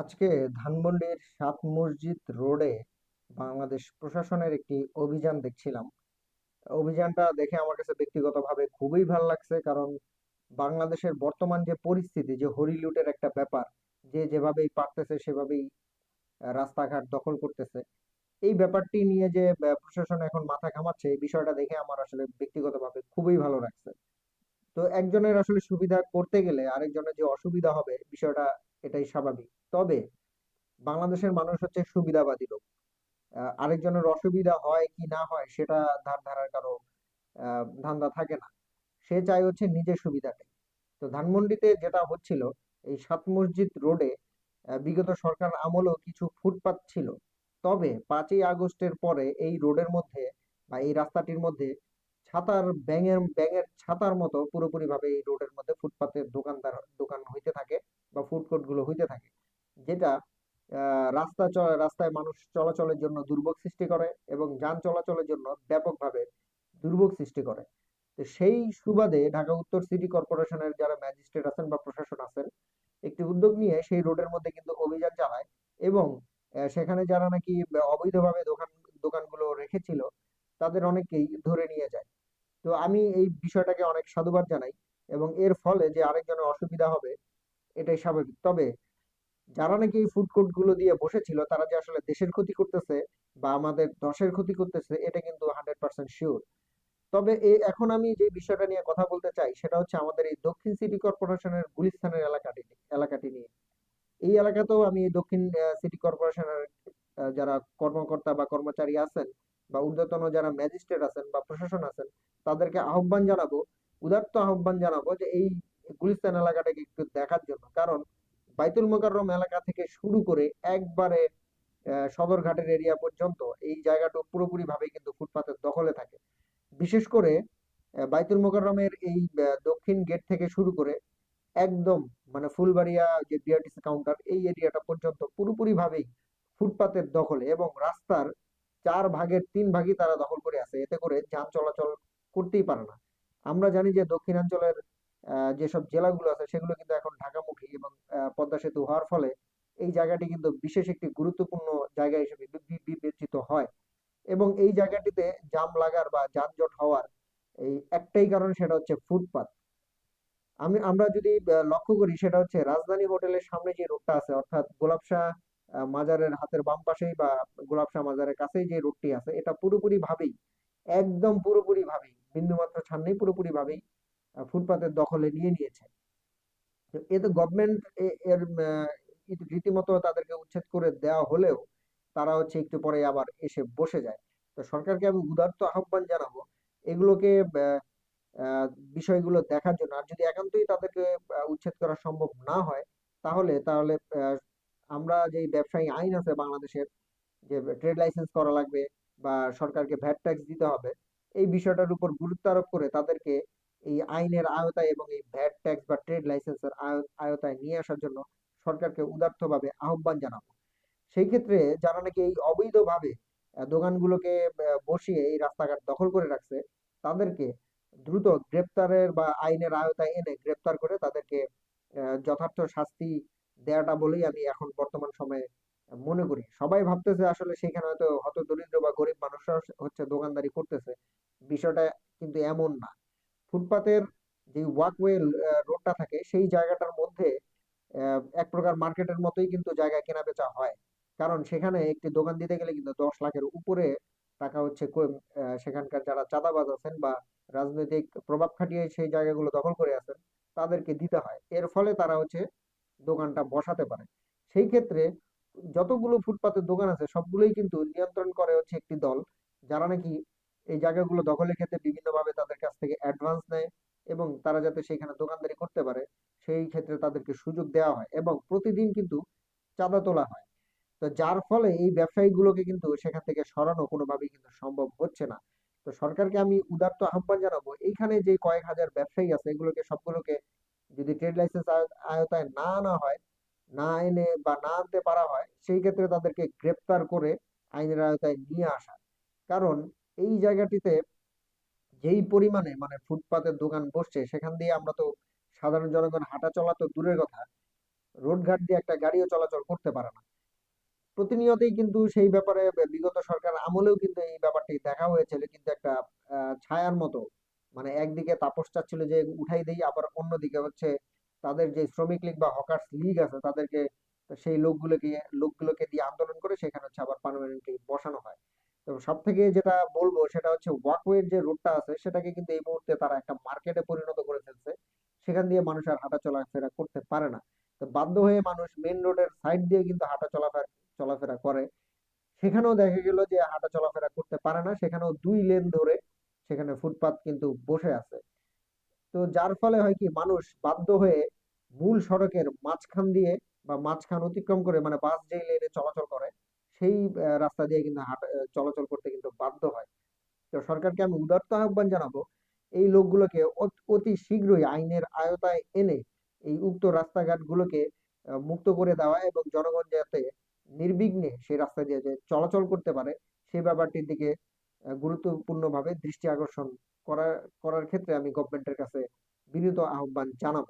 আজকে ধানমন্ডির সাত মসজিদ রোডে বাংলাদেশ প্রশাসনের একটি অভিযান দেখছিলাম। অভিযানটা দেখে আমার কাছে ব্যক্তিগতভাবে খুবই ভালো লাগছে, কারণ বাংলাদেশের বর্তমান যে পরিস্থিতি, যে হরিলুটের একটা ব্যাপার, যে যেভাবেই পারতেছে সেভাবেই রাস্তাঘাট দখল করতেছে। এই ব্যাপারটি নিয়ে যে প্রশাসন এখন মাথা ঘামাচ্ছে, এই বিষয়টা দেখে আমার আসলে ব্যক্তিগতভাবে খুবই ভালো লাগছে। তো একজনের আসলে সুবিধা করতে গেলে আরেকজনের যে অসুবিধা হবে বিষয়টা এটাই স্বাভাবিক। তবে বাংলাদেশের মানুষ হচ্ছে সুবিধাবাদী লোক। আরেকজনের অসুবিধা হয় কি না হয় সেটা ধার ধারার কারও ধান্দা থাকে না। সে চাই হচ্ছে নিজের সুবিধাটাই তো ধানমন্ডিতে যেটা হচ্ছিল, এই সাত মসজিদ রোডে বিগত সরকার আমলেও কিছু ফুটপাত ছিল। তবে পাঁচই আগস্টের পরে এই রোডের মধ্যে বা এই রাস্তাটির মধ্যে ছাতার ব্যাঙের ব্যাঙের ছাতার মতো পুরোপুরি ভাবে এই রোডের মধ্যে ফুটপাতের দোকানদার, দোকান হইতে থাকে বা ফুডগুলো হইতে থাকে। যেটা রাস্তা রাস্তায় মানুষ চলাচলের জন্য দুর্ভোগ সৃষ্টি করে এবং যান চলাচলের জন্য ব্যাপকভাবে দুর্ভোগ সৃষ্টি করে। তো সেই সুবাদে ঢাকা উত্তর সিটি কর্পোরেশনের যারা ম্যাজিস্ট্রেট আছেন বা প্রশাসন আছেন, একটি উদ্যোগ নিয়ে সেই রোডের মধ্যে কিন্তু অভিযান চালায় এবং সেখানে যারা নাকি অবৈধভাবে দোকান, দোকানগুলো রেখেছিল, তাদের অনেকেই ধরে নিয়ে যায়। তো আমি এই বিষয়টাকে অনেক সাধুবাদ জানাই এবং এর ফলে যে আরেকজনের অসুবিধা হবে, এটাই স্বাভাবিক। তবে যারা নাকি এই ফুড কোর্টগুলো দিয়ে বসেছিল, তারা যে আসলে দেশের ক্ষতি করতেছে বা আমাদের দশের ক্ষতি করতেছে, এটা কিন্তু হান্ড্রেড পার্সেন্ট শিওর তবে এখন আমি যে বিষয়টা নিয়ে কথা বলতে চাই, সেটা হচ্ছে আমাদের এই দক্ষিণ সিটি কর্পোরেশনের গুলিস্তানের এলাকাটি এলাকাটি নিয়ে। এই এলাকাতেও আমি দক্ষিণ সিটি কর্পোরেশনের যারা কর্মকর্তা বা কর্মচারী আছেন বা ঊর্ধ্বতন যারা ম্যাজিস্ট্রেট আছেন বা প্রশাসন আছেন, তাদেরকে আহ্বান জানাব, উদাত্ত আহ্বান জানাব যে এই গুলিস্তান এলাকাটাকে একটু দেখার জন্য। কারণ বাইতুল মোকাররম এলাকা থেকে শুরু করে একবারে সদরঘাটের এরিয়া পর্যন্ত এই জায়গাটা পুরোপুরি ভাবে কিন্তু ফুটপাতের দখলে থাকে। বিশেষ করে বাইতুল মোকাররমের এই দক্ষিণ গেট থেকে শুরু করে একদম মানে ফুলবাড়িয়া যে বিআরটিসি কাউন্টার এই এরিয়াটা পর্যন্ত পুরোপুরি ভাবেই ফুটপাতের দখলে এবং রাস্তার চার ভাগের তিন ভাগই তারা দখল করে আছে। এতে করে যান চলাচল করতেই পারে না। আমরা জানি যে দক্ষিণাঞ্চলের যেসব জেলাগুলো আছে, সেগুলো কিন্তু এখন ঢাকামুখী এবং পদ্মা সেতু হওয়ার ফলে এই জায়গাটি কিন্তু বিশেষ একটি গুরুত্বপূর্ণ জায়গা হিসেবে বিবেচিত হয়। এবং এই জায়গাটিতে জাম লাগার বা যানজট হওয়ার এই একটাই কারণ, সেটা হচ্ছে ফুটপাত। আমি, আমরা যদি লক্ষ্য করি, সেটা হচ্ছে রাজধানী হোটেলের সামনে যে রোডটা আছে, অর্থাৎ গোলাপশাহ মাজারের হাতের বাম পাশেই বা গোলাপশাহ মাজারের কাছেই যে রোডটি আছে, এটা পুরোপুরি ভাবেই একদম পুরোপুরি ভাবেই বিন্দুমাত্র ছাড় নেই পুরোপুরি ভাবেই ফুটপাতের দখলে নিয়ে নিয়েছে। তো এতে গভর্নমেন্ট এর রীতিমতো তাদেরকে উচ্ছেদ করে দেওয়া হলেও তারা হচ্ছে একটু পরে আবার এসে বসে যায়। তো সরকারকে আমি উদারত আহ্বান জানাব, এগুলোকে বিষয়গুলো দেখার জন্য। আর যদি একান্তই তাদেরকে উচ্ছেদ করা সম্ভব না হয়, তাহলে তাহলে আমরা যে ব্যবসায়ী আইন আছে বাংলাদেশের, যে ট্রেড লাইসেন্স করা লাগবে বা সরকারকে ভ্যাট ট্যাক্স দিতে হবে, এই বিষয়টার উপর গুরুত্ব আরোপ করে তাদেরকে এই আইনের আওতায় এবং এই ভ্যাট ট্যাক্স বা ট্রেড লাইসেন্সের আওতায় নিয়ে আসার জন্য সরকারকে উদার্তভাবে আহ্বান জানাব। সেই ক্ষেত্রে যারা নাকি এই অবৈধভাবে দোকানগুলোকে বসিয়ে এই রাস্তাঘাট দখল করে রাখছে, তাদেরকে দ্রুত গ্রেপ্তারের বা আইনের আওতায় এনে গ্রেপ্তার করে তাদেরকে যথার্থ শাস্তি দেয়াটা বলেই আমি এখন বর্তমান সময়ে মনে করি। সবাই ভাবতেছে আসলে সেখানে হয়তো হতদরিদ্র বা গরিব মানুষরা হচ্ছে দোকানদারি করতেছে। বিষয়টা কিন্তু এমন না। ফুটপাতের যে ওয়াকওয়ে রোডটা থাকে, সেই জায়গাটার মধ্যে এক প্রকার মার্কেটের মতোই কিন্তু জায়গা কেনা বেচা হয়। কারণ সেখানে একটি দোকান দিতে গেলে কিন্তু দশ লাখের উপরে টাকা হচ্ছে সেখানকার যারা চাঁদাবাজ আছেন বা রাজনৈতিক প্রভাব খাটিয়ে সেই জায়গাগুলো দখল করে আছেন, তাদেরকে দিতে হয়। এর ফলে তারা হচ্ছে দোকানটা বসাতে পারে। সেই ক্ষেত্রে যতগুলো ফুটপাতের দোকান আছে, সবগুলোই কিন্তু নিয়ন্ত্রণ করে হচ্ছে একটি দল, যারা নাকি এই জায়গাগুলো দখলের ক্ষেত্রে বিভিন্নভাবে তাদের কাছ থেকে অ্যাডভান্স নেয় এবং তারা যাতে সেখানে দোকানদারি করতে পারে, সেই ক্ষেত্রে তাদেরকে সুযোগ দেওয়া হয় এবং প্রতিদিন কিন্তু চাঁদা তোলা হয়। তো যার ফলে এই ব্যবসায়ীগুলোকে কিন্তু সেখান থেকে সরানো কোনোভাবেই কিন্তু সম্ভব হচ্ছে না। তো সরকারকে আমি উদাত্ত আহ্বান জানাব, এইখানে যে কয়েক হাজার ব্যবসায়ী আছে, এগুলোকে সবগুলোকে যদি ট্রেড লাইসেন্স আয়তায় না আনা হয়, না এনে বা না আনতে পারা হয়, সেই ক্ষেত্রে তাদেরকে গ্রেপ্তার করে আইনের আয়তায় নিয়ে আসা। কারণ এই জায়গাটিতে যেই পরিমাণে মানে ফুটপাতের দোকান বসছে, সেখান দিয়ে আমরা তো সাধারণ জনগণ হাঁটা চলা তো দূরের কথা রোডঘাট দিয়ে একটা গাড়িও চলাচল করতে পারে না। প্রতিনিয়তই কিন্তু সেই ব্যাপারে বিগত সরকার আমলেও কিন্তু এই ব্যাপারটি দেখা হয়েছিল, কিন্তু একটা ছায়ার মতো মানে একদিকে তাপস চাচ্ছিল যে উঠাই দেই, আবার অন্যদিকে হচ্ছে তাদের যে শ্রমিক লীগ বা হকার্স লীগ আছে, তাদেরকে সেই লোকগুলোকে লোকগুলোকে দিয়ে আন্দোলন করে সেখানে হচ্ছে আবার পার্মানেন্টলি বসানো হয়। তো সব থেকে যেটা বলব সেটা হচ্ছে ওয়াকওয়ের যে রোডটা আছে, সেটাকে কিন্তু এই মুহূর্তে তারা একটা মার্কেটে পরিণত করে ফেলছে। সেখান দিয়ে মানুষ আর হাঁটা চলাফেরা করতে পারে না। তো বাধ্য হয়ে মানুষ মেন রোডের সাইড দিয়ে কিন্তু হাঁটা চলাফেরা চলাফেরা করে। সেখানেও দেখা গেল যে হাঁটা চলাফেরা করতে পারে না। সেখানেও দুই লেন ধরে সেখানে ফুটপাত কিন্তু বসে আছে। তো যার ফলে হয় কি মানুষ বাধ্য হয়ে মূল সড়কের মাঝখান দিয়ে বা মাঝখান অতিক্রম করে মানে বাস যেই লেনে চলাচল করে সেই রাস্তা দিয়ে কিন্তু হাঁটা চলাচল করতে কিন্তু বাধ্য হয়। তো সরকারকে আমি উদাত্ত আহ্বান জানাব এই লোকগুলোকে অতি শীঘ্রই আইনের আয়তায় এনে এই উক্ত রাস্তাঘাটগুলোকে আহ, মুক্ত করে দেওয়া এবং জনগণ যাতে নির্বিঘ্নে সেই রাস্তা দিয়ে যে চলাচল করতে পারে সেই ব্যাপারটির দিকে গুরুত্বপূর্ণভাবে দৃষ্টি আকর্ষণ করার করার ক্ষেত্রে আমি গভর্নমেন্টের কাছে বিনীত আহ্বান জানাব।